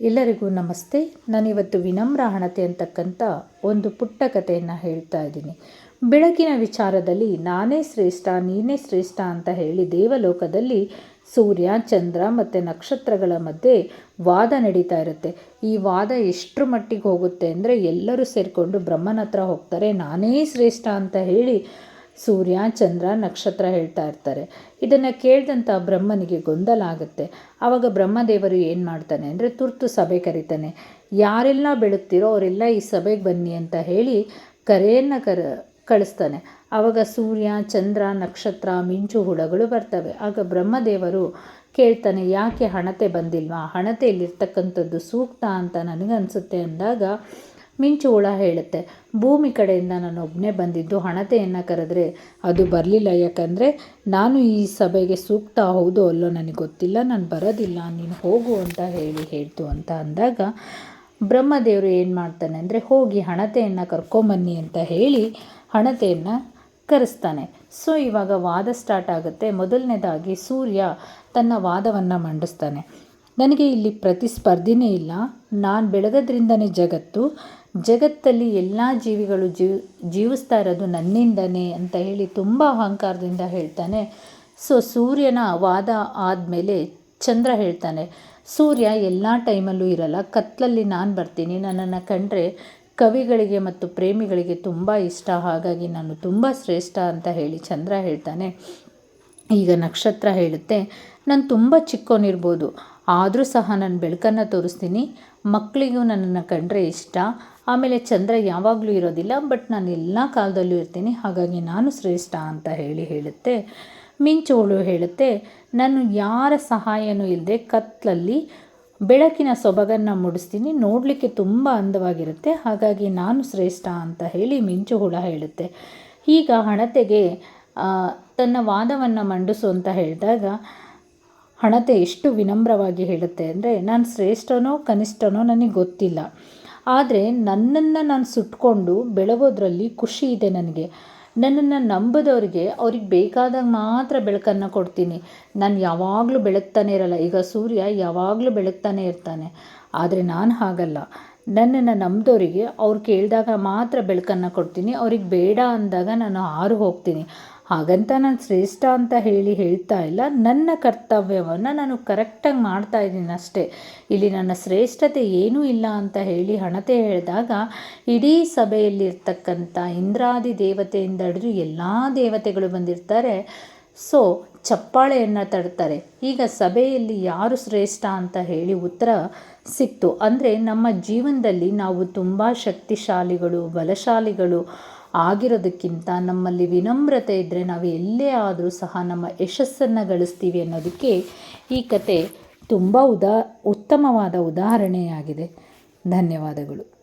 ಎಲ್ಲರಿಗೂ ನಮಸ್ತೆ. ನಾನಿವತ್ತು ವಿನಮ್ರ ಹಣತೆ ಅಂತಕ್ಕಂಥ ಒಂದು ಪುಟ್ಟ ಕಥೆಯನ್ನು ಹೇಳ್ತಾ ಇದ್ದೀನಿ. ಬೆಳಕಿನ ವಿಚಾರದಲ್ಲಿ ನಾನೇ ಶ್ರೇಷ್ಠ, ನೀನೇ ಶ್ರೇಷ್ಠ ಅಂತ ಹೇಳಿ ದೇವಲೋಕದಲ್ಲಿ ಸೂರ್ಯ, ಚಂದ್ರ ಮತ್ತು ನಕ್ಷತ್ರಗಳ ಮಧ್ಯೆ ವಾದ ನಡೀತಾ ಇರುತ್ತೆ. ಈ ವಾದ ಎಷ್ಟರ ಮಟ್ಟಿಗೆ ಹೋಗುತ್ತೆ ಅಂದರೆ ಎಲ್ಲರೂ ಸೇರಿಕೊಂಡು ಬ್ರಹ್ಮನ ಹತ್ರ ಹೋಗ್ತಾರೆ, ನಾನೇ ಶ್ರೇಷ್ಠ ಅಂತ ಹೇಳಿ ಸೂರ್ಯ, ಚಂದ್ರ, ನಕ್ಷತ್ರ ಹೇಳ್ತಾ ಇರ್ತಾರೆ. ಇದನ್ನು ಕೇಳಿದಂಥ ಬ್ರಹ್ಮನಿಗೆ ಗೊಂದಲ ಆಗುತ್ತೆ. ಆವಾಗ ಬ್ರಹ್ಮದೇವರು ಏನು ಮಾಡ್ತಾನೆ ಅಂದರೆ ತುರ್ತು ಸಭೆ ಕರೀತಾನೆ. ಯಾರೆಲ್ಲ ಬೆಳಗ್ತಿರೋ ಅವರೆಲ್ಲ ಈ ಸಭೆಗೆ ಬನ್ನಿ ಅಂತ ಹೇಳಿ ಕರೆಯನ್ನು ಕರ, ಕಳಿಸ್ತಾನೆ. ಆವಾಗ ಸೂರ್ಯ, ಚಂದ್ರ, ನಕ್ಷತ್ರ, ಮಿಂಚು ಹುಳಗಳು ಬರ್ತವೆ. ಆಗ ಬ್ರಹ್ಮದೇವರು ಕೇಳ್ತಾನೆ, ಯಾಕೆ ಹಣತೆ ಬಂದಿಲ್ವಾ? ಹಣತೆಯಲ್ಲಿರ್ತಕ್ಕಂಥದ್ದು ಸೂಕ್ತ ಅಂತ ನನಗನ್ಸುತ್ತೆ ಅಂದಾಗ ಮಿಂಚು ಹುಳ ಹೇಳುತ್ತೆ. ಭೂಮಿ ಕಡೆಯಿಂದ ನಾನು ಒಬ್ಬನೇ ಬಂದಿದ್ದು ಹಣತೆಯನ್ನು ಕರೆದ್ರೆ ಅದು ಬರಲಿಲ್ಲ. ಯಾಕಂದರೆ ನಾನು ಈ ಸಭೆಗೆ ಸೂಕ್ತ ಹೌದು ಅಲ್ಲೋ ನನಗೆ ಗೊತ್ತಿಲ್ಲ. ನಾನು ಬರೋದಿಲ್ಲ. ನೀನು ಹೋಗು ಅಂತ ಹೇಳಿ ಹೇಳ್ತು ಅಂತ ಅಂದಾಗ ಬ್ರಹ್ಮದೇವರು ಏನು ಮಾಡ್ತಾನೆ ಅಂದರೆ ಹೋಗಿ ಹಣತೆಯನ್ನು ಕರ್ಕೊಂಬನ್ನಿ ಅಂತ ಹೇಳಿ ಹಣತೆಯನ್ನು ಕರೆಸ್ತಾನೆ. ಸೊ, ಇವಾಗ ವಾದ ಸ್ಟಾರ್ಟ್ ಆಗುತ್ತೆ. ಮೊದಲನೇದಾಗಿ ಸೂರ್ಯ ತನ್ನ ವಾದವನ್ನು ಮಂಡಿಸ್ತಾನೆ. ನನಗೆ ಇಲ್ಲಿ ಪ್ರತಿಸ್ಪರ್ಧಿನೇ ಇಲ್ಲ. ನಾನು ಬೆಳಗದ್ರಿಂದನೇ ಜಗತ್ತು. ಜಗತ್ತಲ್ಲಿ ಎಲ್ಲ ಜೀವಿಗಳು ಜೀವ್ ಜೀವಿಸ್ತಾ ಇರೋದು ನನ್ನಿಂದನೇ ಅಂತ ಹೇಳಿ ತುಂಬ ಅಹಂಕಾರದಿಂದ ಹೇಳ್ತಾನೆ. ಸೊ ಸೂರ್ಯನ ವಾದ ಆದಮೇಲೆ ಚಂದ್ರ ಹೇಳ್ತಾನೆ, ಸೂರ್ಯ ಎಲ್ಲ ಟೈಮಲ್ಲೂ ಇರಲ್ಲ ಕತ್ತಲಲ್ಲಿ ನಾನು ಬರ್ತೀನಿ. ನನ್ನನ್ನು ಕಂಡ್ರೆ ಕವಿಗಳಿಗೆ ಮತ್ತು ಪ್ರೇಮಿಗಳಿಗೆ ತುಂಬ ಇಷ್ಟ. ಹಾಗಾಗಿ ನಾನು ತುಂಬ ಶ್ರೇಷ್ಠ ಅಂತ ಹೇಳಿ ಚಂದ್ರ ಹೇಳ್ತಾನೆ. ಈಗ ನಕ್ಷತ್ರ ಹೇಳುತ್ತೆ, ನಾನು ತುಂಬ ಚಿಕ್ಕೋನಿರ್ಬೋದು. ಆದರೂ ಸಹ ನಾನು ಬೆಳಕನ್ನು ತೋರಿಸ್ತೀನಿ. ಮಕ್ಕಳಿಗೂ ನನ್ನನ್ನು ಕಂಡ್ರೆ ಇಷ್ಟ. ಆಮೇಲೆ ಚಂದ್ರ ಯಾವಾಗಲೂ ಇರೋದಿಲ್ಲ, ಬಟ್ ನಾನು ಎಲ್ಲ ಕಾಲದಲ್ಲೂ ಇರ್ತೀನಿ. ಹಾಗಾಗಿ ನಾನು ಶ್ರೇಷ್ಠ ಅಂತ ಹೇಳಿ ಹೇಳುತ್ತೆ. ಮಿಂಚೋಳು ಹೇಳುತ್ತೆ, ನಾನು ಯಾರ ಸಹಾಯನೂ ಇಲ್ಲದೆ ಕತ್ತಲಲ್ಲಿ ಬೆಳಕಿನ ಸೊಬಗನ್ನು ಮುಡಿಸ್ತೀನಿ. ನೋಡಲಿಕ್ಕೆ ತುಂಬ ಅಂದವಾಗಿರುತ್ತೆ. ಹಾಗಾಗಿ ನಾನು ಶ್ರೇಷ್ಠ ಅಂತ ಹೇಳಿ ಮಿಂಚು ಹುಳ ಹೇಳುತ್ತೆ. ಈಗ ಹಣತೆಗೆ ತನ್ನ ವಾದವನ್ನು ಮಂಡಿಸು ಅಂತ ಹೇಳಿದಾಗ ಹಣತೆ ಎಷ್ಟು ವಿನಮ್ರವಾಗಿ ಹೇಳುತ್ತೆ ಅಂದರೆ, ನಾನು ಶ್ರೇಷ್ಠನೋ ಕನಿಷ್ಠನೋ ನನಗೆ ಗೊತ್ತಿಲ್ಲ. ಆದರೆ ನನ್ನನ್ನು ನಾನು ಸುಟ್ಕೊಂಡು ಬೆಳಗೋದ್ರಲ್ಲಿ ಖುಷಿ ಇದೆ ನನಗೆ. ನನ್ನನ್ನು ನಂಬದವ್ರಿಗೆ ಅವ್ರಿಗೆ ಬೇಕಾದಾಗ ಮಾತ್ರ ಬೆಳಕನ್ನು ಕೊಡ್ತೀನಿ. ನಾನು ಯಾವಾಗಲೂ ಬೆಳಗ್ತಾನೆ ಇರಲ್ಲ. ಈಗ ಸೂರ್ಯ ಯಾವಾಗಲೂ ಬೆಳಗ್ತಾನೆ ಇರ್ತಾನೆ. ಆದರೆ ನಾನು ಹಾಗಲ್ಲ. ನನ್ನನ್ನು ನಂಬಿದವರಿಗೆ ಅವ್ರು ಕೇಳಿದಾಗ ಮಾತ್ರ ಬೆಳಕನ್ನು ಕೊಡ್ತೀನಿ. ಅವ್ರಿಗೆ ಬೇಡ ಅಂದಾಗ ನಾನು ಆರು ಹೋಗ್ತೀನಿ ಹಾಗಂತ ನಾನು ಶ್ರೇಷ್ಠ ಅಂತ ಹೇಳಿ ಹೇಳ್ತಾ ಇಲ್ಲ. ನನ್ನ ಕರ್ತವ್ಯವನ್ನು ನಾನು ಕರೆಕ್ಟಾಗಿ ಮಾಡ್ತಾ ಇದ್ದೀನಿ ಅಷ್ಟೇ. ಇಲ್ಲಿ ನನ್ನ ಶ್ರೇಷ್ಠತೆ ಏನೂ ಇಲ್ಲ ಅಂತ ಹೇಳಿ ಹಣತೆ ಹೇಳಿದಾಗ ಇಡೀ ಸಭೆಯಲ್ಲಿರ್ತಕ್ಕಂಥ ಇಂದ್ರಾದಿ ದೇವತೆಯಿಂದ ಹಿಡಿದು ಎಲ್ಲ ದೇವತೆಗಳು ಬಂದಿರ್ತಾರೆ. ಸೊ, ಚಪ್ಪಾಳೆಯನ್ನು ತಡ್ತಾರೆ ಈಗ ಸಭೆಯಲ್ಲಿ ಯಾರು ಶ್ರೇಷ್ಠ ಅಂತ ಹೇಳಿ ಉತ್ತರ ಸಿಕ್ತು. ಅಂದರೆ ನಮ್ಮ ಜೀವನದಲ್ಲಿ ನಾವು ತುಂಬ ಶಕ್ತಿಶಾಲಿಗಳು, ಬಲಶಾಲಿಗಳು ಆಗಿರೋದಕ್ಕಿಂತ ನಮ್ಮಲ್ಲಿ ವಿನಮ್ರತೆ ಇದ್ದರೆ ನಾವು ಎಲ್ಲೇ ಆದರೂ ಸಹ ನಮ್ಮ ಯಶಸ್ಸನ್ನು ಗಳಿಸ್ತೀವಿ ಅನ್ನೋದಕ್ಕೆ ಈ ಕತೆ ತುಂಬ ಉದಾ, ಉತ್ತಮವಾದ ಉದಾಹರಣೆಯಾಗಿದೆ. ಧನ್ಯವಾದಗಳು.